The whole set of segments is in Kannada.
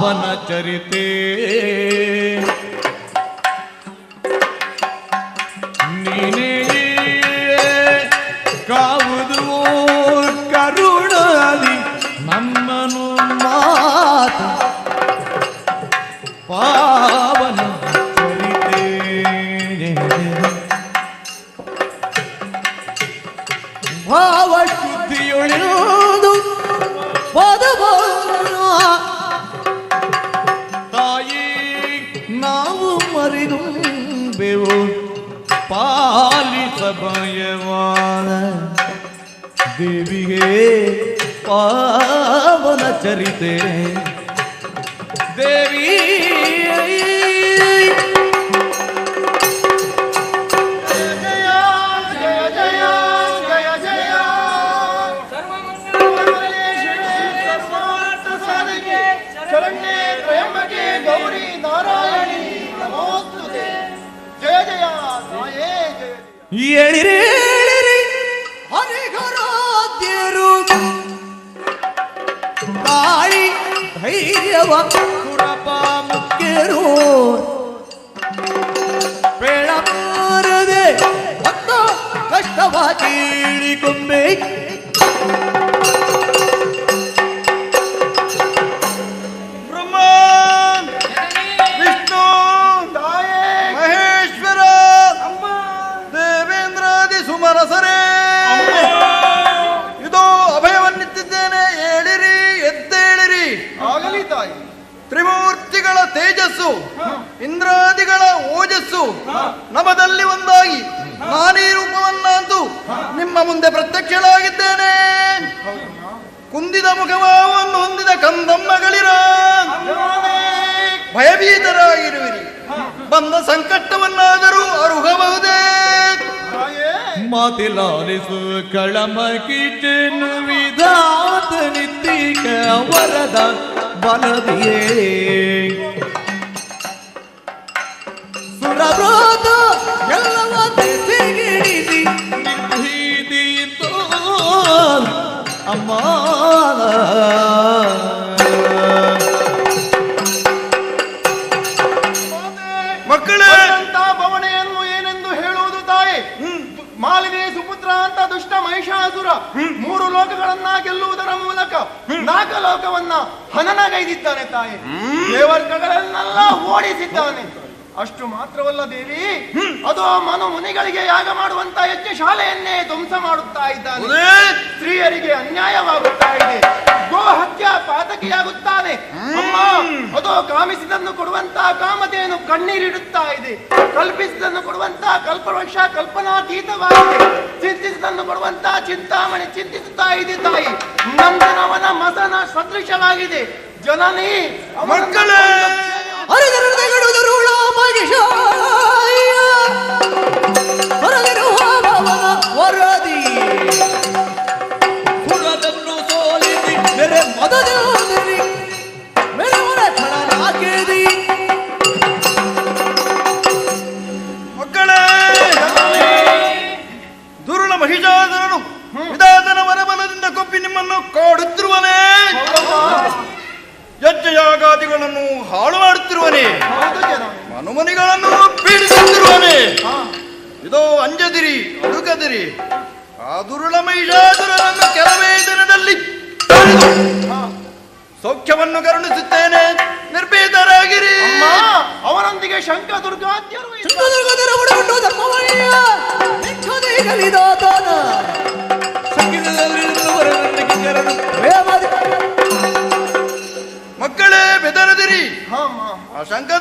पावन चरिते। நாவும் அறிதும் பெறும் பாலி சபயமான தேவிகே பாவன சரித்தே தேவி ಹೇಳಿರಿ ಹರಿಗರಾಧ್ಯರು ತಾಯಿ ಧೈರ್ಯವ ಕುರಪ ಮುಖ್ಯರು. ಬೇಡ ಮಾರದೆ ಕಷ್ಟವಾಗಿ ಕೊಂಬೆ ಇಂದ್ರಾದಿಗಳ ಓಜಸ್ಸು ನಮದಲ್ಲಿ ಒಂದಾಗಿ ನಾನೇ ರೂಪವನ್ನಂದು ನಿಮ್ಮ ಮುಂದೆ ಪ್ರತ್ಯಕ್ಷಳಾಗಿದ್ದೇನೆ. ಕುಂದಿದ ಮುಖವನ್ನು ಹೊಂದಿದ ಕಂದಮ್ಮಗಳಿರ. ಭಯಭೀತರಾಗಿರುವಿರಿ. ಬಂದ ಸಂಕಷ್ಟವನ್ನಾದರೂ ಅರುಹಬಹುದೇ. ಮಾತಿಲಾಲಿಸು ಕಳಮ ಕಿಟನು ವಿಧಾತ ನಿತ್ಯ ವರದ ಬಲದಿಯೇ. ಅಮ್ಮ. ಮಕ್ಕಳೇ. ಭವನೆಯನ್ನು ಏನೆಂದು ಹೇಳುವುದು ತಾಯಿ? ಮಾಲಿನಿ ಸುಪುತ್ರ ಅಂತ ದುಷ್ಟ ಮಹಿಷಾಸುರ ಮೂರು ಲೋಕಗಳನ್ನ ಗೆಲ್ಲುವುದರ ಮೂಲಕ ನಾಲ್ಕ ಲೋಕವನ್ನ ಹನನಗೈದಿದ್ದಾನೆ ತಾಯಿ. ದೇವರ್ಗಗಳನ್ನೆಲ್ಲ ಓಡಿಸಿದ್ದಾನೆ. ಅಷ್ಟು ಮಾತ್ರವಲ್ಲ ದೇವಿ. ಅದು ಮನು ಮುನಿಗಳಿಗೆ ಯಾಗ ಮಾಡುವಂತ ಯಜ್ಞ ಶಾಲೆಯನ್ನೇ ಧ್ವಂಸ ಮಾಡುತ್ತಾ ಇದ್ದಾನೆ. ಸ್ತ್ರೀಯರಿಗೆ ಅನ್ಯಾಯವಾಗುತ್ತಾ ಇದೆ. ಗೋ ಹತ್ಯ ಪಾತಕಿಯಾಗುತ್ತಾನೆ ಅಮ್ಮ ಅದು ಕಾಮಿಸಿದನ್ನು ಕೊಡುವಂತ ಕಾಮತೆಯನ್ನು ಕಣ್ಣೀರಿಡುತ್ತಾ ಇದೆ. ಕಲ್ಪಿಸಿದನ್ನು ಕೊಡುವಂತ ಕಲ್ಪವೃಕ್ಷ ಕಲ್ಪನಾತೀತವಾಗಿದೆ. ಚಿಂತಿಸಿದನ್ನು ಕೊಡುವಂತ ಚಿಂತಾಮಣಿ ಚಿಂತಿಸುತ್ತಾ ಇದೆ ತಾಯಿ. ನಂದನವನ ಮಸನ ಸದೃಶವಾಗಿದೆ. ಜನನಿ ಮಕ್ಕಳೇ! 我的 ಅಡುಕದಿರಿ ಆ ದುರುಳ ಮಹಿಷಾಸುರನನ್ನು ಕೆಲವೇ ದಿನದಲ್ಲಿ ಸೌಖ್ಯವನ್ನು ಕರುಣಿಸುತ್ತೇನೆ. ನಿರ್ಭೀತರಾಗಿರಿ. ಅಮ್ಮ ಅವನೊಂದಿಗೆ ಶಂಕ ದುರ್ಗಾದ್ಯರು ಮಕ್ಕಳೇ ಬೆದರದಿರಿ. ಹಾ ಧರ್ಮವಯ್ಯ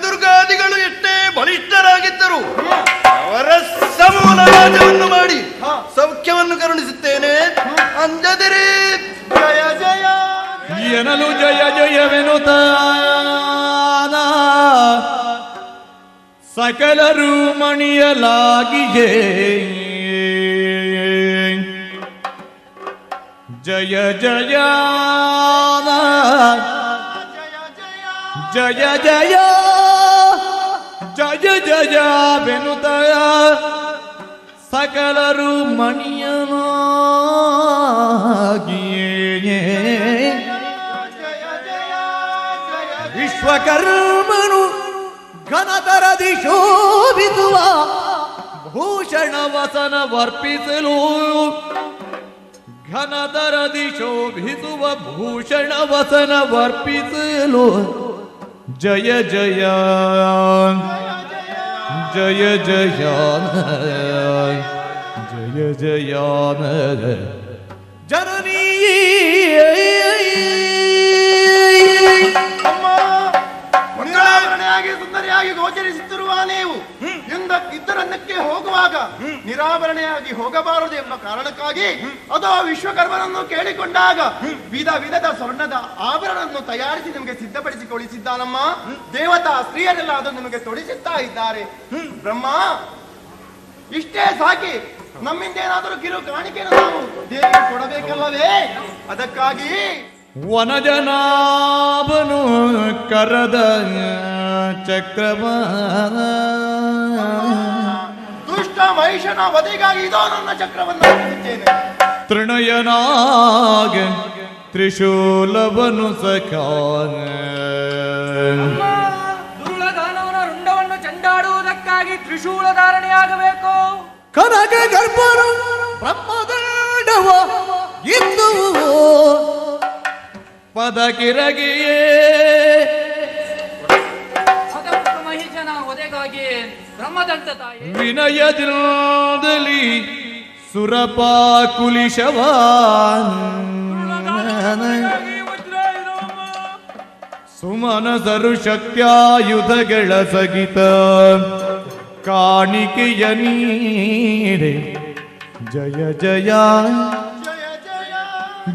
ಸಕಲರು ಮಣಿಯಲಾಗಿಯೇ ಜಯ ಜಯ ಜಯ ಜಯ ಜಯ ಜಯ ಬೆನುತಯ ಸಕಲರು ಮಣಿಯನಾಗಿ ಜಯ ಜಯ ಜಯ ವಿಶ್ವಕರ್ಮನು ಘನತರದಿ ಶೋಭಿಸುವ ಭೂಷಣ ವಸನ ವರ್ಪಿಸಲು ಘನತರದಿ ಶೋಭಿಸುವ ಭೂಷಣ ವಸನ ವರ್ಪಿಸಲು ಜಯ ಜಯ ಜಯ ಜಯ ಜಯ ಜಯ ಜನನೀ ನಿರಾಭರಣೆಯಾಗಿ ಹೋಗಬಾರದು ಎಂಬ ಕಾರಣಕ್ಕಾಗಿ ಅದು ವಿಶ್ವಕರ್ಮನನ್ನು ಕೇಳಿಕೊಂಡಾಗ ವಿಧ ವಿಧದ ಸ್ವರ್ಣದ ಆಭರಣವನ್ನು ತಯಾರಿಸಿ ನಿಮಗೆ ಸಿದ್ಧಪಡಿಸಿ ಕೊಡಿಸಿದ್ದಾನಮ್ಮ ದೇವತಾ ಸ್ತ್ರೀಯರೆಲ್ಲ ಅದು ನಿಮಗೆ ತೊಡಿಸುತ್ತಾ ಇದ್ದಾರೆ. ಬ್ರಹ್ಮ, ಇಷ್ಟೇ ಸಾಕಿ ನಮ್ಮಿಂದ ಏನಾದರೂ ಕಿರು ಕಾಣಿಕೆಯನ್ನು ನಾವು ದೇವಿಗೆ ಕೊಡಬೇಕಲ್ಲವೇ? ಅದಕ್ಕಾಗಿ ವನಜನಾಭನು ಕರದ ಚಕ್ರವ ಮಹಿಷನ ವಧೆಗಾಗಿ ಇದೋ ನನ್ನ ಚಕ್ರವನ್ನು ಹಾಕಿದ್ದೇನೆ ತೃಣಯನಾಗ ತ್ರಿಶೂಲವನು ಸಖಾನ. ದುರುಳದಾನವನ ರುಂಡವನ್ನು ಚಂಡಾಡುವುದಕ್ಕಾಗಿ ತ್ರಿಶೂಲ ಧಾರಣೆಯಾಗಬೇಕು ಕನಕ ಗರ್ಭರು ಬ್ರಹ್ಮದಂಡವ ಪದ ಪದಕಿರಗಿಯೇ. ಕಿರಗಿಯೇ ಮಹಿಷನ ತಾಯಿ ವಿನಯದಿಂದಲಿ ಸುರಪಾ ಕುಲಿಶವ ಸುಮನಸರು ಶಕ್ತ್ಯಾಯುಧಗಳ ಸಗಿತ. ಕಾಣಿಕೆಯ ನೀಡೆ ಜಯ ಜಯ.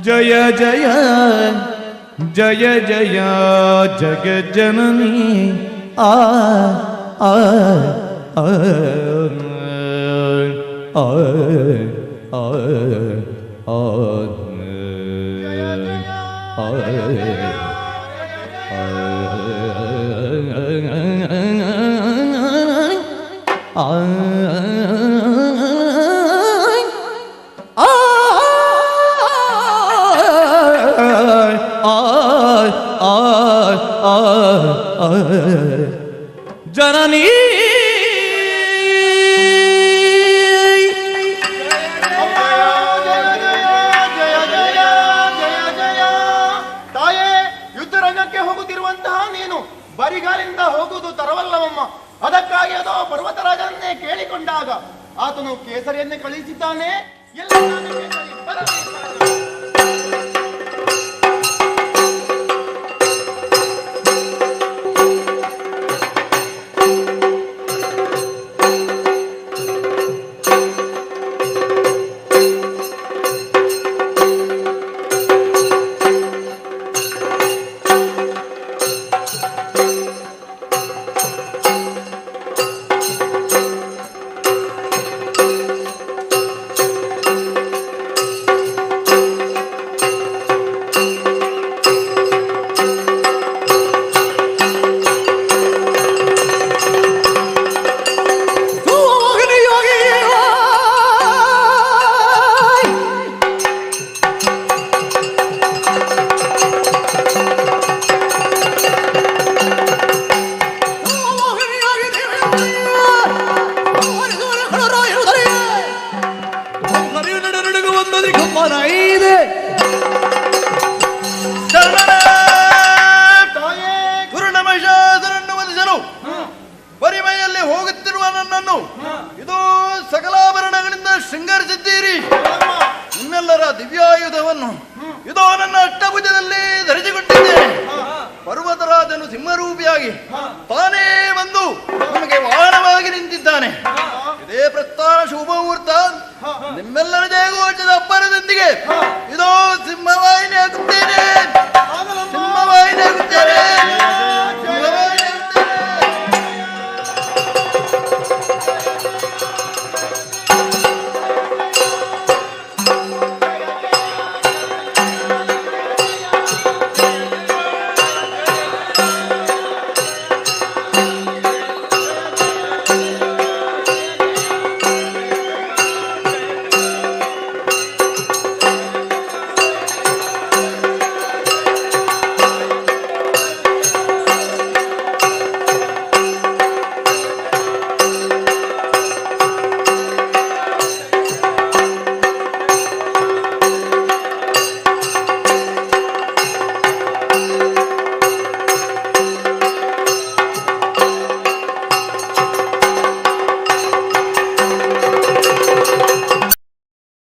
ಜಯ ಜಯ. ಜಯ ಜಯ. ಜಗ ಜನನಿ ಆ ಆ. ಆ ಆ ಆ ಆ ಜನನೀ ಜಯ ಬರಿಗಾಲಿಂದ ಹೋಗುವುದು ತರವಲ್ಲವಮ್ಮ? ಅದಕ್ಕಾಗಿ ಅದೋ ಪರ್ವತರಾಜನನ್ನೇ ಕೇಳಿಕೊಂಡಾಗ ಆತನು ಕೇಸರಿಯನ್ನೇ ಕಳುಹಿಸಿದ್ದಾನೆ ಎಲ್ಲ ನನ್ನನ್ನು ಇದು ಸಕಲಾಭರಣಗಳಿಂದ ಶೃಂಗರಿಸಿದ್ದೀರಿ. ನಿಮ್ಮೆಲ್ಲರ ದಿವ್ಯಾಯುಧವನ್ನು ಇದು ನನ್ನ ಅಷ್ಟಭುಜದಲ್ಲಿ ಧರಿಸಿಕೊಂಡಿದ್ದೇನೆ. ಪರ್ವತರಾಜನು ಸಿಂಹರೂಪಿಯಾಗಿ ತಾನೇ ಬಂದು ನಮಗೆ ವಾಹನವಾಗಿ ನಿಂತಿದ್ದಾನೆ. ಇದೇ ಪ್ರಸ್ಥಾನ ಶುಭ ಮುಹೂರ್ತ ನಿಮ್ಮೆಲ್ಲರ ಜಯಘೋಷದ ಅಪ್ಪರದೊಂದಿಗೆ